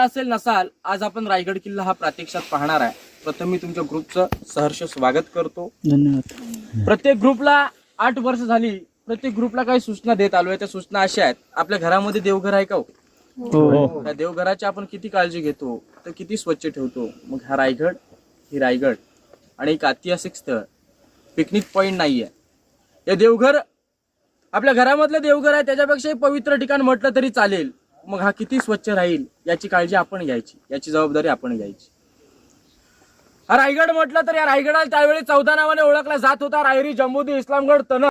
असेल नसाल आज आपण रायगड किल्ला हा प्रात्यक्षात पाहणार आहे. प्रथम मी तुमच्या ग्रुपचं सहर्ष स्वागत करतो. धन्यवाद. प्रत्येक ग्रुपला आठ वर्ष झाली प्रत्येक ग्रुपला काही सूचना देत आलोय. त्या सूचना अशा आहेत. आपल्या घरामध्ये देवघर आहे का हो? हो. त्या देवघराची आपण किती काळजी घेतो तर किती स्वच्छ ठेवतो? मग हा रायगड ही रायगड. आणि एक ऐतिहासिक स्थळ पिकनिक पॉइंट नाहीये. हे देवघर आपल्या घरामधलं देवघर आहे त्याच्यापेक्षा पवित्र ठिकाण म्हटलं तरी चालेल. मग हा किती स्वच्छ राहील याची काळजी आपण घ्यायची याची जबाबदारी आपण घ्यायची. हा रायगड म्हटलं तर या रायगडाला त्यावेळी चौदा नावाने ओळखला जात होता रायरी जम्बुदी इस्लामगड तन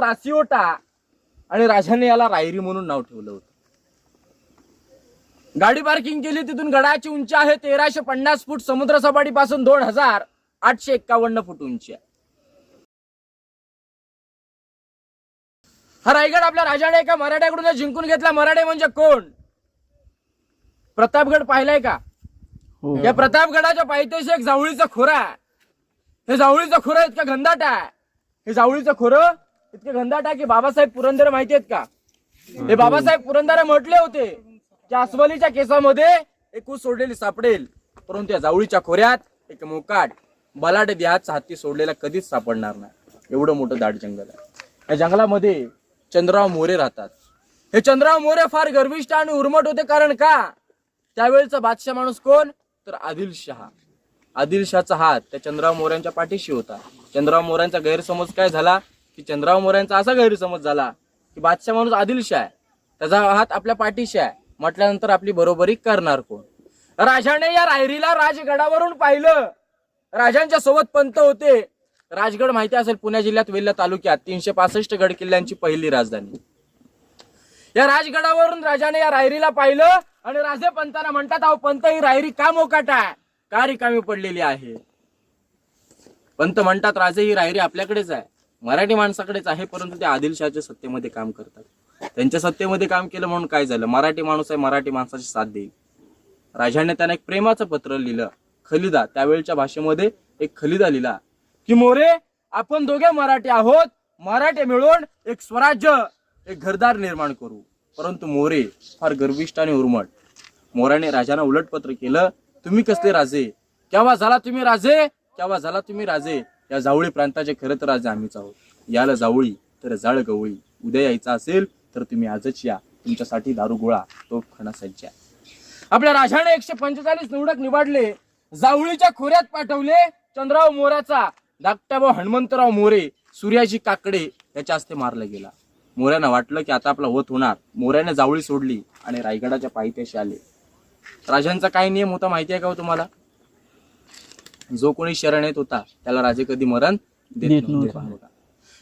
रासिओटा आणि राजाने याला रायरी म्हणून नाव ठेवलं होतं. गाडी पार्किंग केली तिथून गडाची उंची आहे तेराशे पन्नास फूट समुद्र सपाटीपासून दोन हजार आठशे एक्कावन्न फूट उंची आहे. हा रायगड आपल्या राजाने एका मराठ्याकडून जिंकून घेतला. मराठे म्हणजे कोण? प्रतापगड पाहिलाय का? हो. या प्रतापगडाच्या पायथ्याशी एक जावळीचा खोरा हे जावळीचं खोरं इतकं घनदाट आहे. हे जावळीचं खोरं इतकं आहे की बाबासाहेब पुरंदरे माहिती आहेत का? हे बाबासाहेब पुरंदरे म्हटले होते की अस्वलीच्या केसामध्ये एक ऊस सोडलेली सापडेल. परंतु या जावळीच्या खोऱ्यात एक मोकाट बलाट देहाचा हत्ती सोडलेला कधीच सापडणार नाही. एवढं मोठं दाट जंगल आहे. या जंगलामध्ये चंद्रराव मोरे राहतात. हे चंद्रराव मोरे फार गर्विष्ठ आणि उर्मट होते. कारण का? त्यावेळचा बादशाह माणूस कोण? तर आदिलशहा आदिलशहाचा हात त्या चंद्रराव मोऱ्यांच्या पाठीशी होता. चंद्रराव मोऱ्यांचा गैरसमज काय झाला? की चंद्रराव मोऱ्यांचा असा गैरसमज झाला की बादशाह माणूस आदिलशाह आहे. त्याचा हात आपल्या पाठीशी आहे. म्हटल्यानंतर आपली बरोबरी करणार कोण? राजाने या रायरीला राजगडावरून पाहिलं. राजांच्या सोबत पंत होते. राजगड माहिती असेल पुणे जिल्ह्यात वेल्ला तालुक्यात तीनशे पासष्ट गड किल्ल्यांची पहिली राजधानी. या राजगडावरून राजाने या रायरीला पाहिलं आणि राजे पंतांना म्हणतात अहो पंत ही रायरी का मोकाट आहे? का रिकामी पडलेली आहे? पंत म्हणतात राजे ही रायरी आपल्याकडेच आहे. मराठी माणसाकडेच आहे परंतु ते आदिलशहाच्या सत्तेमध्ये काम करतात. त्यांच्या सत्तेमध्ये काम केलं म्हणून काय झालं? मराठी माणूस आहे मराठी माणसाची साथ देईल. राजाने त्यांना एक प्रेमाचं पत्र लिहिलं खलिदा. त्यावेळच्या भाषेमध्ये एक खलिदा लिहिला की मोरे आपण दोघे मराठी आहोत. मराठे मिळून एक स्वराज्य एक घरदार निर्माण करू. परंतु मोरे फार गर्विष्ट आणि उर्मट मोराने राजांना उलटपत्र केलं तुम्ही कसले राजे? केव्हा झाला तुम्ही राजे? केव्हा झाला तुम्ही राजे? या जावळी प्रांताचे खरं तर राजे आम्हीच आहोत. याला जावळी तर जाळ गवळी. उद्या यायचा असेल तर तुम्ही आजच या. तुमच्यासाठी दारू गोळा तो खणा सज्ज आहे आपल्या राजाने एकशे पंचेचाळीस निवडक निवडले. जावळीच्या खोऱ्यात पाठवले चंद्राव मोराचा. धाकट्याभाऊ हनुमंतराव मोरे सूर्याजी काकडे याच्या हस्ते मारला गेला. मोऱ्यानं वाटलं की आता आपला होत होणार. मोऱ्याने जावळी सोडली आणि रायगडाच्या पायथ्याशी आले. राजांचा काय नियम होता माहिती आहे का हो तुम्हाला? जो कोणी शरण येत होता त्याला राजे कधी मरण देत नव्हते.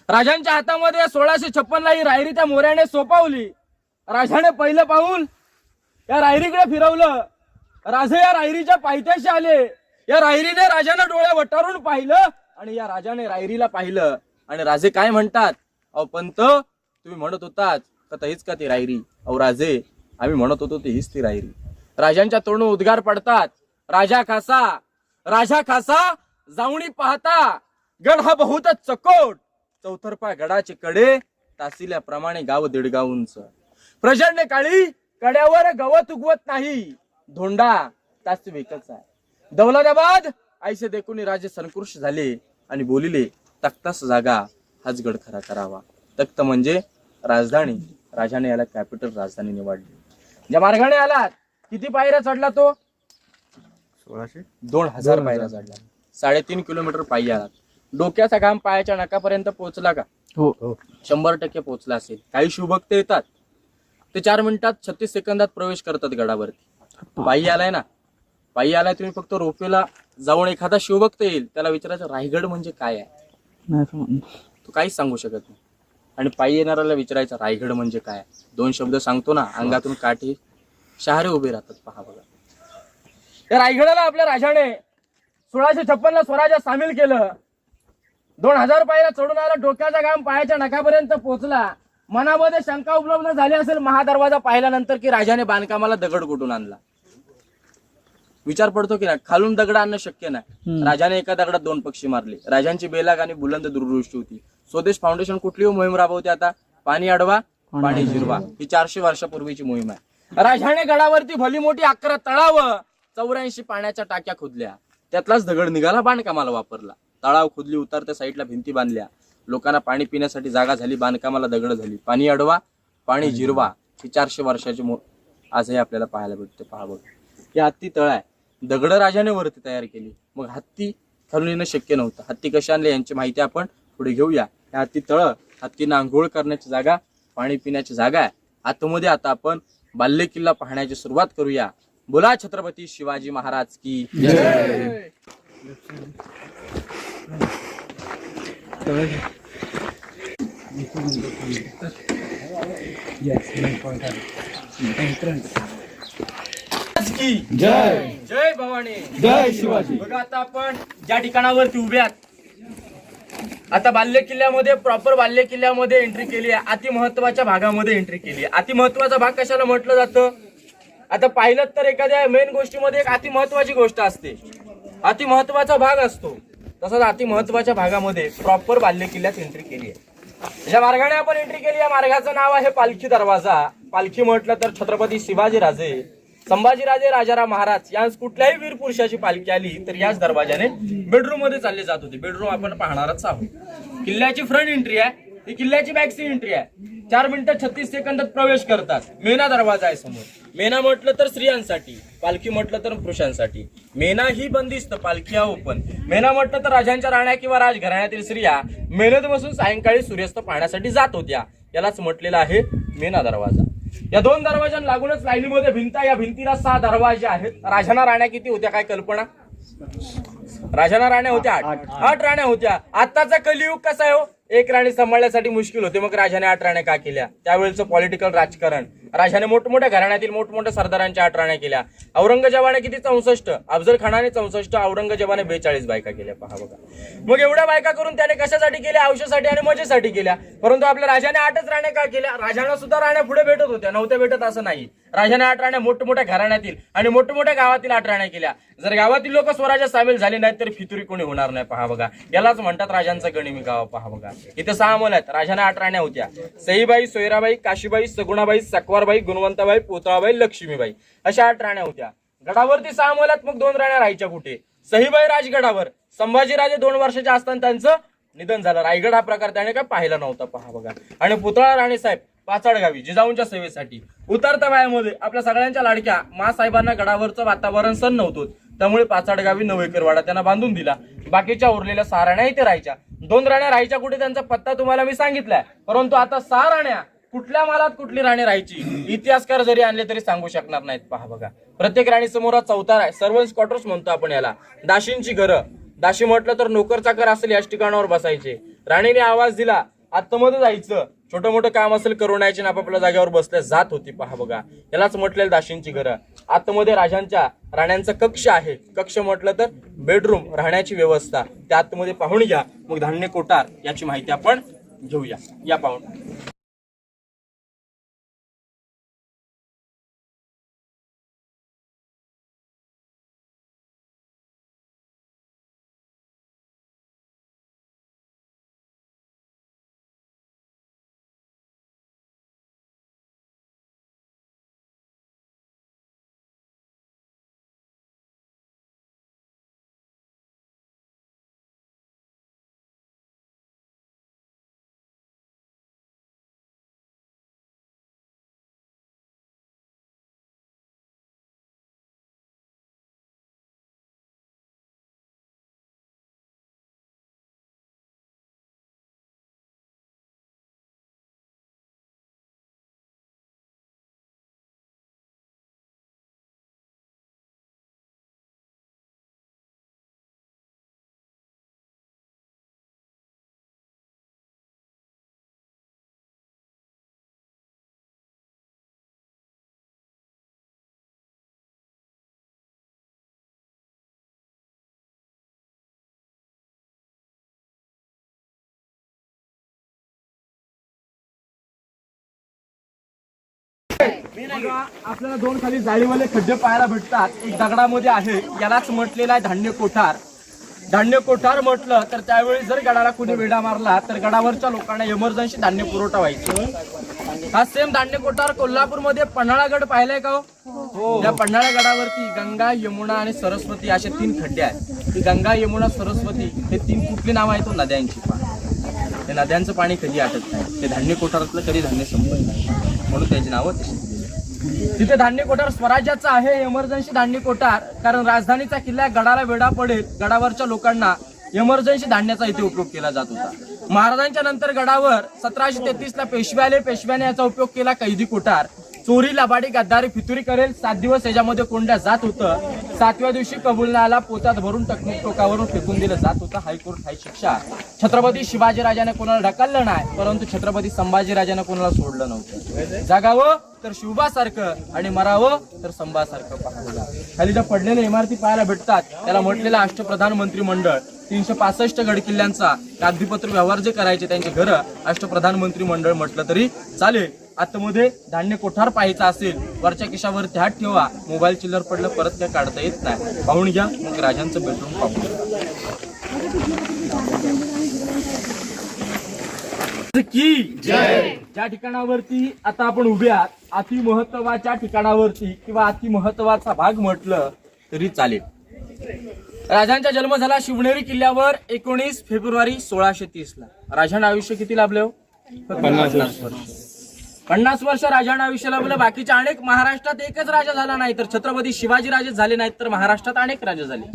राजांच्या हातामध्ये सोळाशे छप्पन ला ही रायरी त्या मोऱ्याने सोपावली. राजाने पहिलं पाऊल या रायरीकडे फिरवलं. राजे या रायरीच्या पायथ्याशी आले. या रायरीने राजाने डोळे वटारून पाहिलं. आणि या राजाने रायरीला पाहिलं. आणि राजे काय म्हणतात? अहो पंत तुम्ही म्हणत होतात का तहीच का ती रायरी? अहो राजे आम्ही म्हणत होतो ती हीच ती रायरी. राजांच्या तोंडून उद्गार पडतात. राजा खासा राजा खासा जावणी पाहता गड हा बहुतच चकोट. चौथरपा गडाचे कडे तासिल्याप्रमाणे गाव दीडगाव उंच प्रचंड काळी कड्यावर गवत उगवत नाही. धोंडा तास विकत आहे. दौलताबाद आयसे देखून राजे संकृष्ट झाले. आणि बोलिले तख्तास जागा हाच गड खरा करावा. तख्त म्हणजे राजधानी. राजाने याला कॅपिटल राजधानी निवडली. ज्या मार्गाने आलात किती पायऱ्या चढला तो? सोळाशे? दोन हजार पायऱ्या चढला. साडेतीन किलोमीटर पायी आलात. डोक्याचा घाम पायाच्या नकापर्यंत पोहोचला का? हो. शंभर टक्के पोहोचला असेल. काही शिवभक्त येतात. ते चार मिनिटात छत्तीस सेकंदात प्रवेश करतात गडावरती. पायी आलाय ना? पायी आलाय तुम्ही फक्त रोपेला जाऊन एखादा शिवभक्त येईल. त्याला विचारायचं रायगड म्हणजे काय आहे? नाही. तो काहीच सांगू शकत नाही. आणि पायी येणाऱ्याला विचारायचं रायगड म्हणजे काय आहे? दोन शब्द सांगतो ना अंगातून काठी शहारे उभे राहतात पहा बघा. त्या रायगडाला आपल्या राजाने सोळाशे छप्पन ला स्वराज्यात सामील केलं. दोन हजार पायऱ्या चढून आला डोक्याचा घाम पायाच्या नखापर्यंत पोहोचला. मनामध्ये शंका उपलब्ध झाली असेल महादरवाजा पाहिल्यानंतर की राजाने बांधकामाला दगड कुठून आणला? विचार पडतो की नाही खालून दगड आणणं शक्य नाही. राजाने एका दगडात दोन पक्षी मारले. राजांची बेलाग आणि बुलंद दूरदृष्टी होती. स्वदेश फाउंडेशन कुठली हो मोहीम राबवते आता? पाणी अडवा पाणी जिरवा. ही चारशे वर्षापूर्वीची मोहीम आहे. राजाने गडावरती भली मोठी अकरा तळाव चौऱ्याऐंशी पाण्याच्या टाक्या खोदल्या. त्यातलाच दगड निघाला बांधकामाला वापरला. तळाव खोदली उतरत्या साईडला भिंती बांधल्या. लोकांना पाणी पिण्यासाठी जागा झाली बांधकामाला दगड झाली. पाणी अडवा पाणी जिरवा. ही चारशे वर्षाची आजही आपल्याला पाहायला भेटते पहा बघ हे हत्ती तळ आहे. दगड राजाने वरती तयार केली. मग हत्ती खालून येणं शक्य नव्हतं. हत्ती कशा आणले यांची माहिती आपण पुढे घेऊया. हे हत्ती तळ हत्तीनं आंघोळ करण्याची जागा पाणी पिण्याची जागा आहे. आतमध्ये आता आपण बाल्य किल्ला पाहण्याची सुरुवात करूया. बोला छत्रपती शिवाजी महाराज की की जय जय भवानी जय शिवाजी. बघा आता आपण ज्या ठिकाणावरती उभे आहात आता बाल्य किल्ल्यामध्ये प्रॉपर बाल्य किल्ल्यामध्ये एंट्री केली आहे अति महत्त्वाच्या भागामध्ये एंट्री केली आहे. अति महत्त्वाचा भाग कशाला म्हटलं जातं? आता पाहिलं तर एखाद्या मेन गोष्टीमध्ये एक अति महत्वाची गोष्ट असते. अति महत्त्वाचा भाग असतो. तसंच अति महत्त्वाच्या भागामध्ये प्रॉपर बाल्य किल्ल्यात एंट्री केली आहे. ज्या मार्गाने आपण एंट्री केली या मार्गाचं नाव आहे पालखी दरवाजा. पालखी म्हटलं तर छत्रपती शिवाजी राजे संभाजीराजे राजाराम महाराज यांस कुठल्याही वीर पुरुषाची पालखी आली तर याच दरवाजाने बेडरूममध्ये चालले जात होते. बेडरूम आपण पाहणारच आहोत. किल्ल्याची फ्रंट एंट्री आहे. ही किल्ल्याची बॅकसी एंट्री आहे. चार मिनिटं छत्तीस सेकंदात प्रवेश करतात. मेना दरवाजा आहे समोर. मेना म्हटलं तर स्त्रियांसाठी पालखी म्हटलं तर पुरुषांसाठी. मेना ही बंदिस्त पालखी हा ओपन मेना म्हटलं तर राजांच्या राण्या किंवा राजघराण्यातील स्त्रिया मेहनत बसून सायंकाळी सूर्यास्त पाहण्यासाठी जात होत्या. यालाच म्हटलेलं आहे मेना दरवाजा. या दोन दरवाजां लागूनच लाईनीमध्ये भिंत. या भिंतीला सहा दरवाजे आहेत. राजाना राण्या किती होत्या काय कल्पना? राजाना राण्या होत्या आठ. आठ. राण्या होत्या. आताचा कलियुग कसा आहे हो? एक राणी सांभाळण्यासाठी मुश्किल होते. मग राजाने आठ राण्या का केल्या? त्यावेळेचं पॉलिटिकल राजकारण. राजाने मोठमोठ्या घराण्यातील मोठमोठ्या सरदारांच्या आठ राण्या केल्या. औरंगजेबाने किती? चौसष्ट. अफजल खानाने चौसष्ट. औरंगजेबाने बेचाळीस बायका केल्या. पहा बघा. मग एवढ्या बायका करून त्याने कशासाठी केल्या? औषधासाठी आणि मजेसाठी केल्या. परंतु आपल्या राजाने आठच राण्या का केल्या? राजांना सुद्धा राण्या पुढे भेटत होत्या. नव्हत्या भेटत असं नाही. राजाने आठ राण्या मोठमोठ्या घराण्यातील आणि मोठमोठ्या गावातील आठ राण्या केल्या. जर गावातील लोक स्वराज्यात सामील झाले नाहीत तर फितुरी कोणी होणार नाही पहा बघा. यालाच म्हणतात राजांचा गणिमी गाव पहा बघा. इथे सहा मुलं आहेत. राजाने आठ राण्या होत्या. सईबाई सोयराबाई काशीबाई सगुणाबाई सकवारबाई गुणवंताबाई पोतळाबाई लक्ष्मीबाई अशा आठ राण्या होत्या. गडावरती सहा मुलात मग दोन राण्या राहायच्या कुठे? सहीबाई राजगडावर. संभाजीराजे दोन वर्षाच्या असताना त्यांचं निधन झालं. रायगड हा प्रकार त्याने काय पाहिला नव्हता. पहा बघा. आणि पुतळा राणे साहेब पाचाड गावी जिजाऊंच्या सेवेसाठी. उतरत्या वयामध्ये आपल्या सगळ्यांच्या लाडक्या मासाहेबांना गडावरचं वातावरण सण नव्हतं. त्यामुळे पाचाड गावी नवेकरवाडा त्यांना बांधून दिला. बाकीच्या उरलेल्या सहा राण्या इथे राहायच्या. दोन राण्या राहायच्या कुठे त्यांचा पत्ता तुम्हाला मी सांगितलाय. परंतु आता सहा राण्या कुठल्या मालात कुठली राणी राहायची? इतिहासकार जरी आणले तरी सांगू शकणार नाहीत. पहा बघा. प्रत्येक राणी समोर चौथा आहे. सर्वन्स क्वार्टर्स म्हणतो आपण याला. दाशींची घरं दाशी म्हटलं तर नोकर चाकर असेल याच ठिकाणावर बसायचे. राणीने आवाज दिला आतमध्ये जायचं. छोटं मोठं काम असेल करुणाची आपापल्या जागेवर बसल्या जात होती. पहा बघा. यालाच म्हटलेलं दाशींची घरं. आतमध्ये राजांच्या राण्यांचा कक्ष आहे. कक्ष म्हटलं तर बेडरूम राहण्याची व्यवस्था. त्या आतमध्ये पाहून घ्या. मग धान्य कोटार याची माहिती आपण घेऊया. या पाहून. आपल्याला दोन खाली जाळीवाले खड्डे पाहायला भेटतात. एक दगडामध्ये आहे. यालाच म्हटलेला आहे धान्य कोठार. धान्य कोठार म्हटलं तर त्यावेळी जर गडाला कुणी वेढा मारला तर गडावरच्या लोकांना इमर्जन्सी धान्य पुरवठा व्हायचा. हा सेम धान्य कोठार कोल्हापूरमध्ये पन्हाळागड पाहिलाय का हो? हो. या पन्हाळा गडावरती गंगा यमुना आणि सरस्वती असे तीन खड्डे आहेत. गंगा यमुना सरस्वती हे तीन कुठली नाव आहेत हो नद्यांची? ते नद्यांचं पाणी कधी आटत नाही. ते धान्य कोठारातलं कधी धान्य संपत नाही. म्हणून त्याची नावं तशी तिथे धान्य कोठार स्वराज्याचं आहे एमर्जन्सी धान्य कोठार. कारण राजधानीचा किल्ला गडाला वेढा पडेल गडावरच्या लोकांना एमर्जन्सी धान्याचा इथे उपयोग केला जात होता. महाराजांच्या नंतर गडावर सतराशे तेहतीस ला पेशवे पेशव्याने याचा उपयोग केला कैदी कोठार. चोरी लबाडी गद्दारी फितुरी करेल. सात दिवस याच्यामध्ये कोंड्या जात होतं. सातव्या दिवशी कबूल पोतात भरून टकमक टोकावरून फेकून दिलं जात होतं. हायकोर्ट हाय शिक्षा. छत्रपती शिवाजीराजाने कोणाला ढकललं नाही परंतु छत्रपती संभाजीराजाने कोणाला सोडलं नव्हतं. जगावं तर शिवबासारखं आणि मरावं तर संभासारखं पाहायला. खाली ज्या पडलेल्या इमारती पाहायला भेटतात त्याला म्हटलेलं अष्टप्रधान मंत्रिमंडळ तीनशे पासष्ट गडकिल्ल्यांचा कागदीपत्र व्यवहार जे करायचे त्यांचे घर अष्टप्रधान मंत्रिमंडळ म्हटलं तरी चालेल. आतमध्ये धान्य कोठार पाहायचा असेल वरच्या किशावरती हात ठेवा. मोबाईल चिल्लर पडलं परत काय काढता येत नाही. पाहून घ्या मग राजांचं बेडरूम पाहून की? ज्या. ठिकाणावरती आता आपण उभे आहात अति महत्त्वाच्या ठिकाणावरती किंवा अति महत्त्वाचा भाग म्हटलं तरी चालेल. राजांचा जन्म झाला शिवनेरी किल्ल्यावर एकोणीस फेब्रुवारी सोळाशे तीस ला राजांना आयुष्य किती लाभले? हो पन्नास वर्ष पन्नास वर्ष राजांना आयुष्य लाभलं बाकीच्या अनेक महाराष्ट्रात एकच राजा झाला नाही. तर छत्रपती शिवाजी राजे झाले नाहीत तर महाराष्ट्रात अनेक राजा झाले.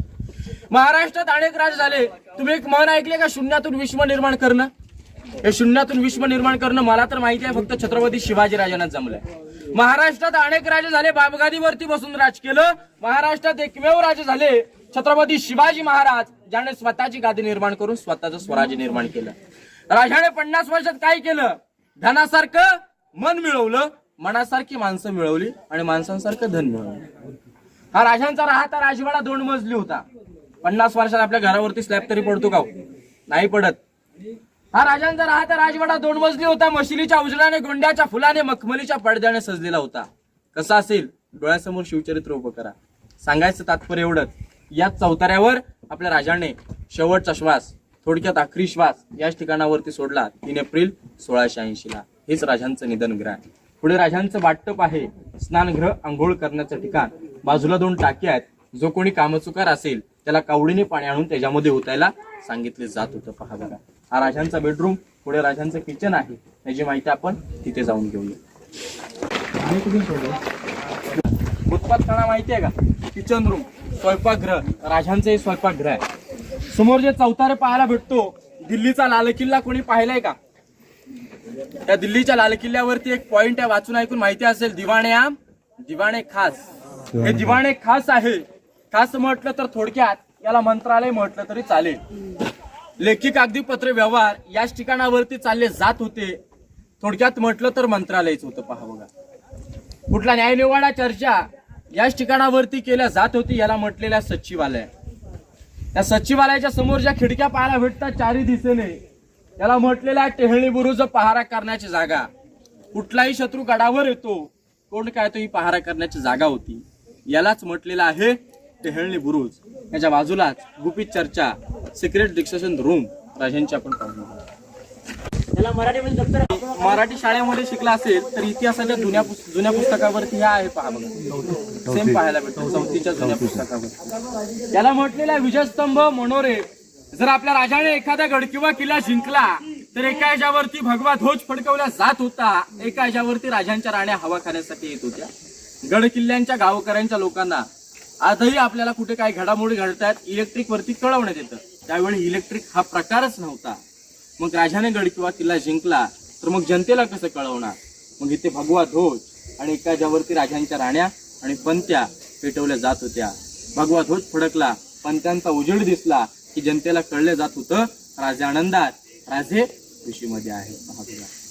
महाराष्ट्रात अनेक राजे झाले. तुम्ही एक मन ऐकले का शून्यातून विश्व निर्माण करणं? हे शून्यातून विश्व निर्माण करणं मला तर माहिती आहे फक्त छत्रपती शिवाजी राजांना जमलंय. महाराष्ट्रात अनेक राजे झाले बाबगादीवरती बसून राज केलं. महाराष्ट्रात एकमेव राजे झाले छत्रपती शिवाजी महाराज ज्याने स्वतःची गादी निर्माण करून स्वतःचं स्वराज्य निर्माण केलं. राजाने पन्नास वर्षात काय केलं? धनासारखं मन मिळवलं मनासारखी माणसं मिळवली आणि माणसांसारखं धन मिळवलं. हा राजांचा राहता राजवाडा दोन मजली होता. पन्नास वर्षात आपल्या घरावरती स्लॅब तरी पडतो का हो? नाही पडत. हा राजांचा राहता राजवाडा दोन मजली होता. मशिलीच्या उजळाने गोंड्याच्या फुलाने मखमलीच्या पडद्याने सजलेला होता. कसा असेल? डोळ्यासमोर शिवचरित्र उभं करा. सांगायचं तात्पर्य एवढंच. याच चौताऱ्यावर आपल्या राजाने शेवटचा श्वास थोडक्यात आखरी श्वास याच ठिकाणावरती सोडला. तीन एप्रिल सोळाशे ऐंशी ला हेच राजांचं निधनगृह आहे पुढे राजांचं वाटप आहे. स्नानगृह आंघोळ करण्याचं ठिकाण. बाजूला दोन टाकी आहेत. जो कोणी कामचुकार असेल त्याला कावडीने पाणी आणून त्याच्यामध्ये उतायला सांगितले जात होतं. पहा बघा. हा राजांचा बेडरूम पुढे राजांचं किचन आहे. याची माहिती आपण तिथे जाऊन घेऊया. आणि माहिती आहे का? किचन रूम स्वयंपाकगृह राजांचं हे स्वयंपाकगृह आहे. समोर जे चौतारे पाहायला भेटतो दिल्लीचा लाल किल्ला कोणी पाहिलाय का? त्या दिल्लीच्या लाल किल्ल्यावरती एक पॉइंट आहे वाचून ऐकून माहिती असेल दिवाणे आम दिवाणे खास. हे दिवाणे. खास आहे. खास म्हटलं तर थोडक्यात याला मंत्रालय म्हटलं तरी चालेल. लेखी कागदीपत्र व्यवहार याच ठिकाणावरती चालले जात होते. थोडक्यात म्हटलं तर मंत्रालयच होतं पहा बघा. कुठला न्यायनिवाडा चर्चा याच ठिकाणावरती केल्या जात होती याला म्हटलेल्या सचिवालय. त्या सचिवालयाच्या समोर ज्या खिडक्या पाहायला भेटतात चारी दिशेने याला म्हटलेल्या टेहळणी बुरुज पहारा करण्याची जागा. कुठलाही शत्रू गडावर येतो कोण काय तो ही पहारा करण्याची जागा होती. यालाच म्हटलेलं आहे टेहळणी बुरुज. याच्या बाजूलाच गुपित चर्चा सिक्रेट डिस्कशन रूम राजांची आपण पाहू त्याला दप्तर मराठी शाळेमध्ये शिकला असेल तर इतिहासाच्या जुन्या जुन्या पुस्तकावरती ह्या आहे पहा बघा. सेम पाहायला भेटतो चौथीच्या जुन्या पुस्तकावर याला म्हटलेला विजयस्तंभ मनोरे. जर आपल्या राजाने एखादा गड किंवा किल्ला जिंकला तर एका याच्यावरती भगवा ध्वज फडकवला जात होता. एका याच्यावरती राजांच्या राण्या हवा खाण्यासाठी येत होत्या. गड किल्ल्यांच्या गावकऱ्यांच्या लोकांना आजही आपल्याला कुठे काय घडामोडी घडतात इलेक्ट्रिक वरती कळवण्यात येतं. त्यावेळी इलेक्ट्रिक हा प्रकारच नव्हता. मग राजाने गड किंवा किल्ला जिंकला तर मग जनतेला कसं कळवणार? मग इथे भगवा ध्वज आणि एका ज्यावरती राजांच्या राण्या आणि पंत्या पेटवल्या जात होत्या. भगवा ध्वज फडकला पंत्यांचा उजेड दिसला की जनतेला कळलं जात होतं राजे आनंदात राजे खुशीमध्ये आहे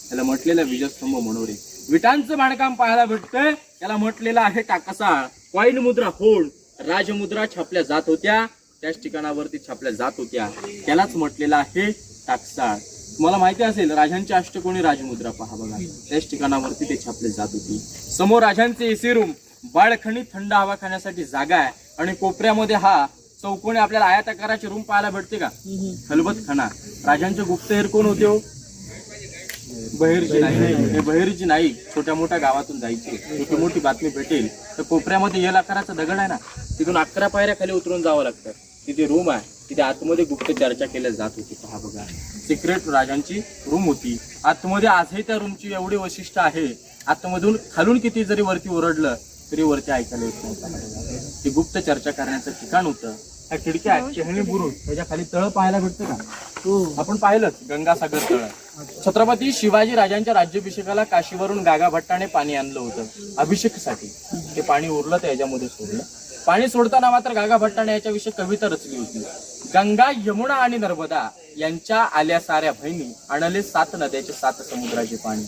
त्याला म्हटलेलं विजयस्तंभ मनोरे. विटांचं बांधकाम पाहायला भेटतंय. त्याला म्हटलेलं आहे टाकसाळ. कॉईन मुद्रा होण राजमुद्रा छापल्या जात होत्या. त्याच ठिकाणावरती छापल्या जात होत्या. त्यालाच म्हटलेलं आहे टाकसाळ. तुम्हाला माहिती असेल राजांची अष्टकोणी राजमुद्रा पहा बघा. त्याच ठिकाणावरती ते छापले जात होती. समोर राजांचे एसी रूम. बाळखणी थंड हवा खाण्यासाठी जागा आहे. आणि कोपऱ्यामध्ये हा चौकोनी आपल्याला आयताकाराची रूम पाहायला भेटते का? खलबत खाना. राजांचे गुप्तहेर कोण होते हो? बहिरजी नाईक. हे बहिरजी नाईक छोट्या मोठ्या गावातून जायचे. छोटी मोठी बातमी भेटेल. तर कोपऱ्यामध्ये येल आकाराचा दगड आहे ना तिथून अकरा पायऱ्या खाली उतरून जावं लागतं. तिथे रूम आहे. तिथे आतमध्ये गुप्त चर्चा केल्या जात होती. पहा बघा. सिक्रेट राजांची रूम होती. आतमध्ये आजही त्या रूमची एवढी वैशिष्ट्य आहे. आतमधून खालून किती जरी वरती ओरडलं तरी वरती ऐकायला येत नव्हतं ती गुप्त चर्चा करण्याचं ठिकाण होतं. ह्या खिडक्या आहेत. चेहणी बुरुज. त्याच्याखाली तळ पाहायला भेटतं का? आपण पाहिलंच गंगासागर तळ. छत्रपती शिवाजी राजांच्या राज्याभिषेकाला काशीवरून गागा भट्टाने पाणी आणलं होतं. अभिषेकसाठी. ते पाणी उरलं तर याच्यामध्ये सोडलं. पाणी सोडताना मात्र गागा भट्टाने याच्याविषयी कविता रचली होती. गंगा यमुना आणि नर्मदा यांच्या आल्या साऱ्या बहिणी आणले सात नद्याचे सात समुद्राचे पाणी.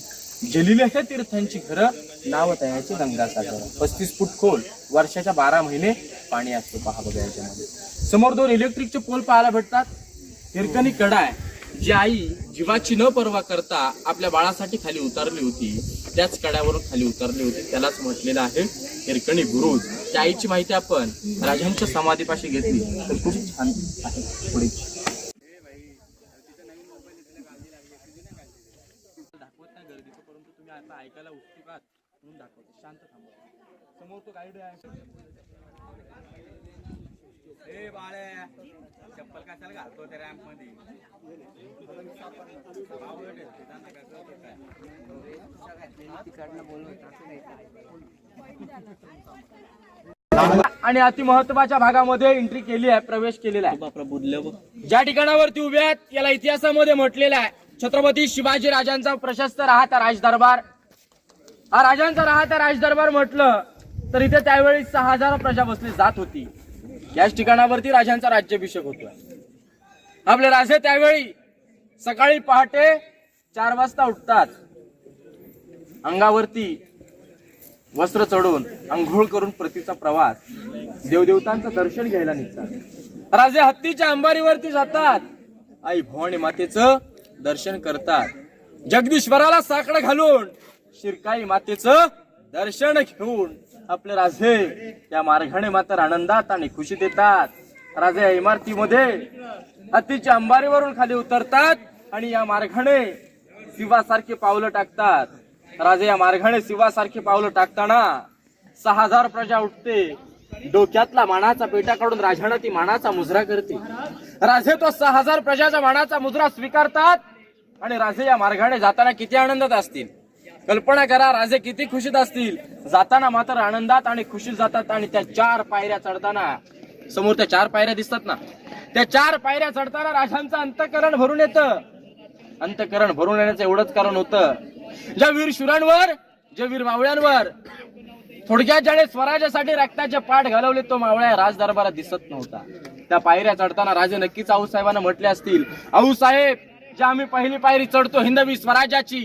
जलिले हे तीर्थांची घरं नाव तयाचे गंगासागर. पस्तीस फूट खोल वर्षाच्या बारा महिने पाणी असतो पहा बघा याच्यामध्ये. समोर दोन इलेक्ट्रिकचे पोल पाहायला भेटतात. हिरकणी कडा आहे जी आई जीवाची न पर्वा करता आपल्या बाळासाठी खाली उतरली होती त्याच कड्यावरून खाली उतरली होती. त्यालाच म्हटलेलं आहे हिरकणी बुरुज. त्या आईची माहिती आपण राजांच्या समाधीपाशी घेतली. तर खूप छान आहे. पुढे दाखवत नाही गर्दीचं परंतु तुम्ही आता ऐकायला उत्सुक आहात म्हणून दाखवते. शांत थांबवते समोर तो गाईड आहे. ए बाळे. चप्पल कशाला घालतो त्या रॅम्पमध्ये? आणि अति महत्त्वाच्या भागामध्ये एंट्री केली आहे प्रवेश केलेला आहे. ज्या ठिकाणावरती उभ्या आहेत याला इतिहासामध्ये म्हटलेलं आहे. छत्रपती शिवाजी राजांचा प्रशस्त राहता राजदरबार. हा राजांचा राहता राजदरबार म्हटलं तर इथे त्यावेळी सहा हजार प्रजा बसली जात होती. याच ठिकाणावरती राजांचा राज्याभिषेक होतोय. आपले राजे त्यावेळी सकाळी पहाटे चार वाजता उठतात. अंगावरती वस्त्र चढून अंघोळ करून प्रतीचा प्रवास. देवदेवतांचं दर्शन घ्यायला निघतात. राजे हत्तीच्या अंबारीवरती जातात. आई भवानी मातेचं दर्शन करतात. जगदीश्वराला साकडं घालून शिरकाई मातेचं दर्शन घेऊन आपले राजे या मार्गाने मात्र आनंदात आणि खुशी देतात. राजे या इमारतीमध्ये हत्तीच्या अंबारीवरून खाली उतरतात आणि या मार्गाने शिवासारखी पावलं टाकतात. राजे या मार्गाने शिवासारखी पावलं टाकताना सहा हजार प्रजा उठते. डोक्यातला मानाचा पेटा काढून राजानं ती मानाचा मुजरा करते. राजे तो सहा हजार प्रजाचा मानाचा मुजरा स्वीकारतात आणि राजे या मार्गाने जाताना किती आनंदात असतील? कल्पना करा राजे किती खुशीत असतील. जाताना मात्र आनंदात आणि खुशीत जातात आणि त्या चार पायऱ्या चढताना समोर त्या चार पायऱ्या दिसतात ना त्या चार पायऱ्या चढताना राजांचं अंतकरण भरून येतं. अंतकरण भरून येण्याचं एवढंच कारण होतं. ज्या वीर शुरांवर ज्या वीर मावळ्यांवर थोडक्यात ज्याने स्वराज्यासाठी रक्ताचे पाठ घालवले तो मावळ्या राजदरबारात दिसत नव्हता. त्या पायऱ्या चढताना राजे नक्कीच आऊसाहेबांना म्हटले असतील आऊसाहेब ज्या आम्ही पहिली पायरी चढतो हिंदवी स्वराज्याची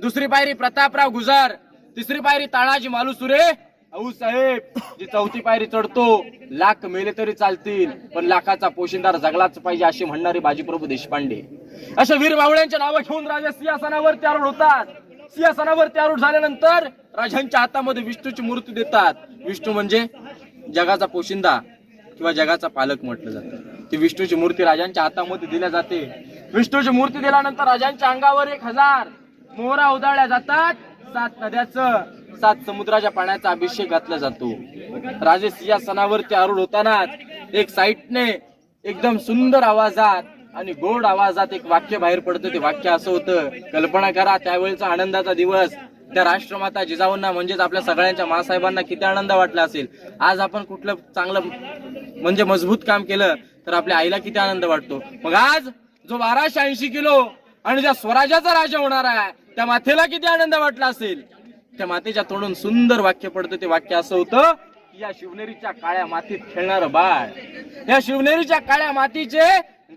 दुसरी पायरी प्रतापराव गुजर तिसरी पायरी तानाजी मालुसुरे अहो साहेब जी चौथी पायरी चढतो लाख मेले तरी चालतील पण लाखाचा पोशिंदार जगलाच पाहिजे अशी म्हणणारे बाजीप्रभू देशपांडे. अशा वीर बावळ्यांच्या नावं घेऊन राजा सिंहासनावर त्यारूढ होतात. सिंहासनावर त्यारूढ झाल्यानंतर राजांच्या हातामध्ये विष्णूची मूर्ती देतात. विष्णू म्हणजे जगाचा पोशिंदा किंवा जगाचा पालक म्हटलं जातं. ती विष्णूची मूर्ती राजांच्या हातामध्ये दिल्या जाते. विष्णूची मूर्ती दिल्यानंतर राजांच्या अंगावर एक हजार मोहरा उधळल्या जातात. सात नद्याचं सात समुद्राच्या पाण्याचा अभिषेक घातला जातो. राजे सिंहासनावरती आरूढ होतानाच एक साईटने एकदम सुंदर आवाजात आणि गोड आवाजात एक वाक्य बाहेर पडतं. ते वाक्य असं होतं कल्पना करा त्यावेळेचा आनंदाचा दिवस. त्या राष्ट्रमाता जिजाऊंना म्हणजेच आपल्या सगळ्यांच्या मासाहेबांना किती आनंद वाटला असेल. आज आपण कुठलं चांगलं म्हणजे मजबूत काम केलं तर आपल्या आईला किती आनंद वाटतो. मग आज जो बाराशे ऐंशी किलो आणि ज्या स्वराज्याचा राजा होणार आहे त्या मातेला किती आनंद वाटला असेल? त्या मातेच्या तोंडून सुंदर वाक्य पडतं. ते वाक्य असं होतं की या शिवनेरीच्या काळ्या मातीत खेळणार बाळ. या शिवनेरीच्या काळ्या मातीचे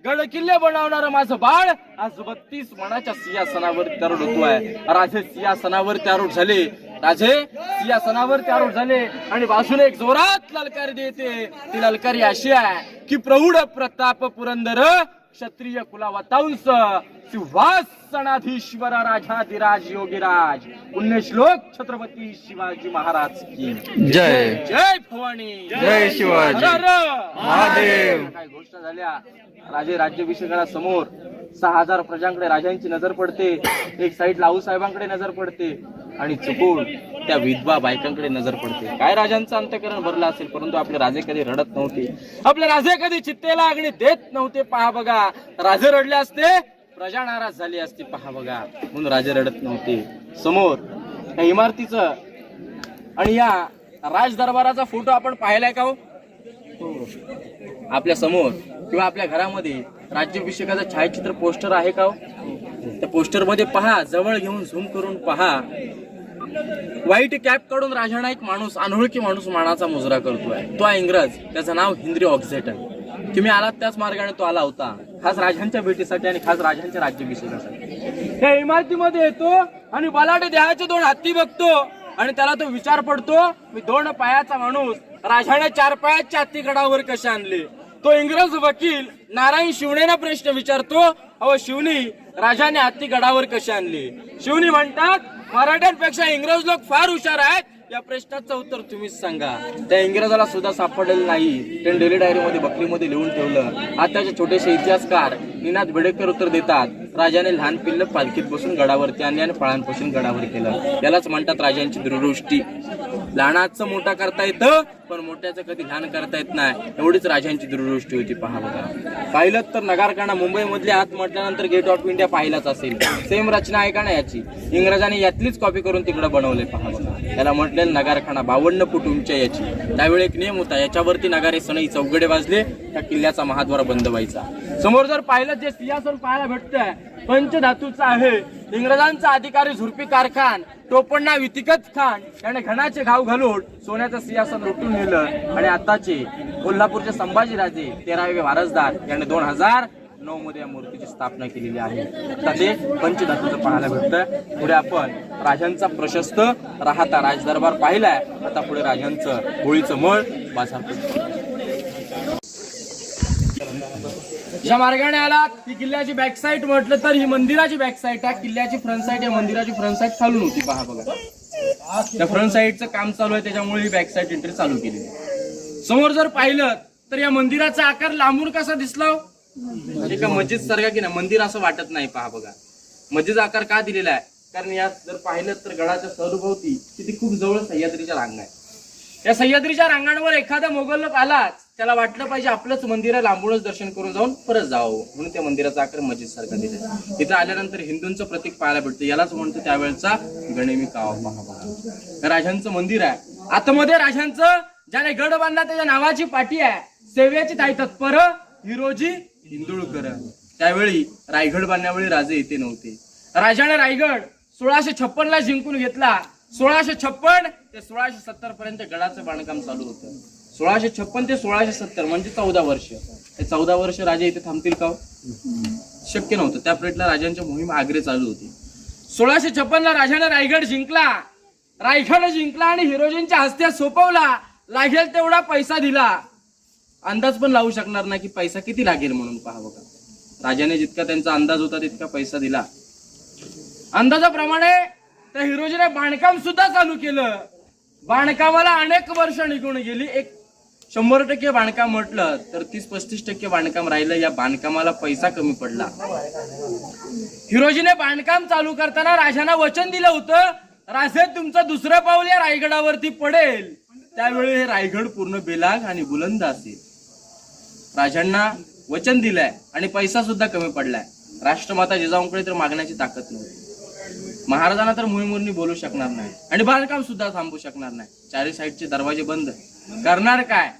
गड किल्ले बनवणार माझं बाळ आज बत्तीस मनाच्या सिंहासनावर त्यारूढ होतोय राजे सिंहासनावर त्यारूढ झाले. राजे सिंहासनावर त्यारूढ झाले. आणि बाजूने एक जोरात ललकारी देते. ती ललकारी अशी आहे की प्रौढ प्रताप पुरंदर क्षत्रिय कुलावतांस सिंहासनाधीश्वर राजाधिराज योगीराज. पुण्यश्लोक छत्रपती शिवाजी महाराज की. जय. जय भवानी. जय शिवाजी. महादेव. काय गोष्ट झाल्या. राजे राज्याभिषेकाला समोर सहा हजार प्रजांकडे राजांची नजर पडते. एक साईड लाऊ साहेबांकडे नजर पडते. आणि चुकून त्या विधवा बायकांकडे नजर पडते. काय राजांचं अंतकरण भरलं असेल परंतु आपले राजे कधी रडत नव्हते. आपले राजे कधी चित्तेला अग्नी देत नव्हते पहा बघा. राजे रडले असते प्रजा नाराज झाली असती पहा बघा. म्हणून राजे रडत नव्हते. समोर या इमारतीचं आणि या राज दरबाराचा फोटो आपण पाहिलाय का हो? हो? आपल्यासमोर किंवा आपल्या घरामध्ये राज्याभिषेकाचं छायाचित्र पोस्टर आहे का हो? त्या पोस्टरमध्ये पहा जवळ घेऊन झूम करून पहा. व्हाईट कॅप काढून राजाना एक माणूस अनोळखी माणूस मानाचा मुजरा करतोय. तो आहे इंग्रज त्याचं नाव हिंद्री ऑक्झेटन. तुम्ही आलात त्याच मार्गाने तो आला होता. खास राजांच्या भेटीसाठी आणि खास राजांच्या राज्याभिषेकासाठी त्या इमारतीमध्ये येतो आणि बलाट देहाचे दोन हत्ती बघतो आणि त्याला तो विचार पडतो मी दोन पायाचा माणूस राजाने चार पायाच्या हत्ती गडावर कसे आणले? तो इंग्रज वकील नारायण शिवणेना प्रश्न विचारतो अहो शिवनी राजाने हत्ती गडावर कसे आणले? शिवनी म्हणतात मराठ्यांपेक्षा इंग्रज लोक फार हुशार आहेत. या प्रश्नाचं उत्तर तुम्हीच सांगा. त्या इंग्रजाला सुद्धा सापडलेलं नाही. त्यांनी डेली डायरी मध्ये बकरीमध्ये लिहून ठेवलं. आताचे छोटेसे इतिहासकार निनाद बेडेकर उत्तर देतात. राजाने लहान पिल्ल पालखीत बसून गडावरती आणले आणि फळांपासून गडावर केलं. यालाच म्हणतात राजांची दुरदृष्टी लहानाचं मोठा करता येतं पण मोठ्याचं कधी लहान करता येत नाही. एवढीच राजांची दूरदृष्टी होती पहा बघा. पाहिलं तर नगारखाना मुंबईमधले आत म्हटल्यानंतर गेट ऑफ इंडिया पाहिलाच असेल. सेम रचना आहे का ना याची? इंग्रजांनी यातलीच कॉपी करून तिकडे बनवले पहा बघा. त्याला म्हटलेलं नगारखाना बावन्न फूट उंच याची. त्यावेळी एक नियम होता याच्यावरती नगारे सनई चौघडे वाजले त्या किल्ल्याचा महाद्वार बंद व्हायचा. समोर जर पाहिलं जे सिंहासन पाहायला भेटतंय पंचधातूचं आहे. इंग्रजांचा अधिकारी झुरपी कारखान टोपण्णा वितिकत खान याने घणाचे घाव घालून सोन्याचं सिंहासन लुटून नेलं. आणि आताचे कोल्हापूरचे संभाजीराजे तेरावे वारसदार याने दोन हजार नऊ मध्ये या मूर्तीची स्थापना केलेली आहे. आता ते पंचधातूचं पाहायला भेटतं पुढे आपण राजांचा प्रशस्त राहता राजदरबार पाहिलाय. आता पुढे राजांचं होळीचं मळ बाजारपेठ ज्या मार्गाने आला. ही किल्ल्याची बॅक साईड म्हटलं तर ही मंदिराची बॅक साईड आहे. किल्ल्याची फ्रंट साईड या मंदिराची फ्रंट साईड खालून होती पहा बघा. त्या फ्रंट साईडचं काम चालू आहे. त्याच्यामुळे ही बॅक साईड एंट्री चालू केली. समोर जर पाहिलं तर या मंदिराचा आकार लांबून कसा दिसला हो? म्हणजे का मस्जिद सारखा की नाही? मंदिर असं वाटत नाही. पहा बघा. मस्जिद आकार का दिलेला आहे? कारण यात जर पाहिलं तर गडाच्या सभोवती किती खूप जवळ सह्याद्रीच्या रांगा आहे या सह्याद्रीच्या रांगांवर एखादा मोगल लोक आलाच. त्याला वाटलं पाहिजे आपलंच मंदिर लांबूनच दर्शन करून जाऊन परत जावं. म्हणून त्या मंदिराचा आकार मस्जिद सारखा दिला इथं आल्यानंतर हिंदूंचं प्रतीक पाहायला भेटतं. यालाच म्हणतो त्यावेळचा गणेमी कावा पहा राजांचं मंदिर आहे. आतमध्ये राजांचं ज्याने गड बांधला त्याच्या नावाची पाठी आहे. सेवेची ताई तत्पर हिरोजी हिंदुळकर. त्यावेळी रायगड बांधण्यावेळी राजे येथे नव्हते. राजाने रायगड सोळाशे छप्पन ला जिंकून घेतला. सोळाशे छप्पन ते सोळाशे सत्तर पर्यंत गडाचं बांधकाम चालू होतं. सोळाशे छप्पन ते सोळाशे सत्तर म्हणजे चौदा वर्ष. ते चौदा वर्ष राजे इथे थांबतील का हो? शक्य नव्हतं. त्या प्लेटला राजांच्या मोहीम आग्रे चालू होती. सोळाशे छप्पन ला राजाने रायगड जिंकला. रायगड जिंकला आणि हिरोजींच्या हस्ते सोपवला. लागेल तेवढा पैसा दिला. अंदाज पण लावू शकणार नाही की पैसा किती लागेल म्हणून पाहावं का? राजाने जितका त्यांचा अंदाज होता तितका पैसा दिला. अंदाजाप्रमाणे त्या हिरोजीने बांधकाम सुद्धा चालू केलं. बांधकामाला अनेक वर्ष निघून गेली. एक शंभर टक्के बांधकाम म्हटलं तर तीस पस्तीस टक्के बांधकाम राहिलं. या बांधकामाला पैसा कमी पडला. हिरोजीने बांधकाम चालू करताना राजांना वचन दिलं होतं. राजे तुमचं दुसरं पाऊल या रायगडावरती पडेल. त्यावेळी हे रायगड पूर्ण बेलाग आणि बुलंद असेल. राजांना वचन दिलंय आणि पैसा सुद्धा कमी पडलाय. राष्ट्रमाता जिजाऊंकडे तर मागण्याची ताकद नव्हती. महाराजांना तर मुहिमुरनी बोलू शकणार नाही. आणि बांधकाम सुद्धा थांबू शकणार नाही. चारी साईडचे दरवाजे बंद. करणार काय?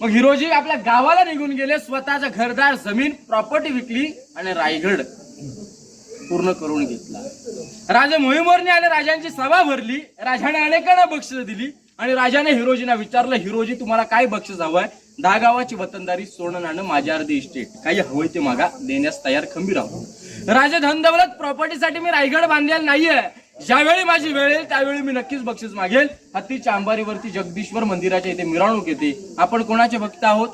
मग हिरोजी आपल्या गावाला निघून गेले स्वतःचा घरदार जमीन प्रॉपर्टी विकली आणि रायगड पूर्ण करून घेतला. राजा मोहिमोरने आले राजांची सभा भरली राजाने अनेकांना बक्षीस दिली आणि राजाने हिरोजीना विचारलं हिरोजी तुम्हाला काय बक्षीस हवंय? दहा गावाची वतनदारी सोनं नाणं माझ्या अर्धी इस्टेट काही हवंय ते मागा देण्यास तयार खंबीर आहोत. राजा धनदौलत प्रॉपर्टीसाठी मी रायगड बांधलेला नाहीये. ज्यावेळी माझी वेळ येईल त्यावेळी मी नक्कीच बक्षीस मागेल. हत्तीच्या अंबारीवरती जगदीश्वर मंदिराच्या इथे मिरवणूक येते. आपण कोणाचे भक्त आहोत?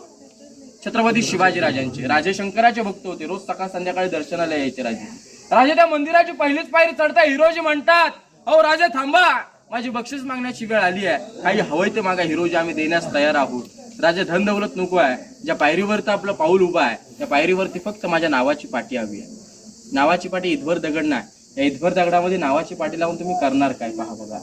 छत्रपती शिवाजी राजांचे राजे शंकराचे भक्त होते. रोज सकाळ संध्याकाळी दर्शनाला यायचे राजे. राजे त्या मंदिराची पहिलीच पायरी चढता हिरोजी म्हणतात अहो राजे थांबा. माझी बक्षीस मागण्याची वेळ आली आहे. काही हवंय ते मागा. हिरोजी आम्ही देण्यास तयार आहोत. राजे धन दौलत नको आहे. ज्या पायरीवर तर आपलं पाऊल उभा आहे त्या पायरीवरती फक्त माझ्या नावाची पाठी हवी आहे. नावाची पाठी इथभर दगड नाही. या दगडामध्ये नावाची पाठी लावून तुम्ही करणार काय? पहा बघा.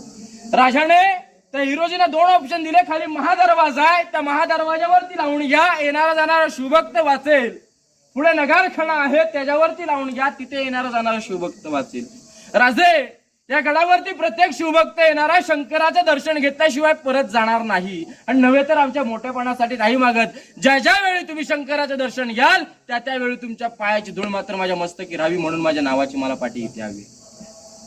राजाने त्या हिरोजीने दोन ऑप्शन दिले. खाली महादरवाजा आहे. त्या महादरवाजावरती लावून घ्या. येणारा जाणारा शुभक्त वाचेल. पुढे नगारखाना आहे त्याच्यावरती लावून घ्या. तिथे येणारा जाणारा शुभक्त वाचेल. राजे या गडावरती प्रत्येक शिवभक्त येणारा शंकराचं दर्शन घेतल्याशिवाय परत जाणार नाही. आणि नव्हे तर आमच्या मोठेपणासाठी नाही मागत. ज्या ज्या वेळी तुम्ही शंकराचं दर्शन घ्याल त्या त्यावेळी तुमच्या पायाची धूळ मात्र माझ्या मस्तकी राहावी म्हणून माझ्या नावाची मला पाठी इथे हवी.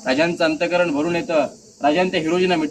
राजांचं अंतकरण भरून येतं. राजांच्या हिरोजीना मिठ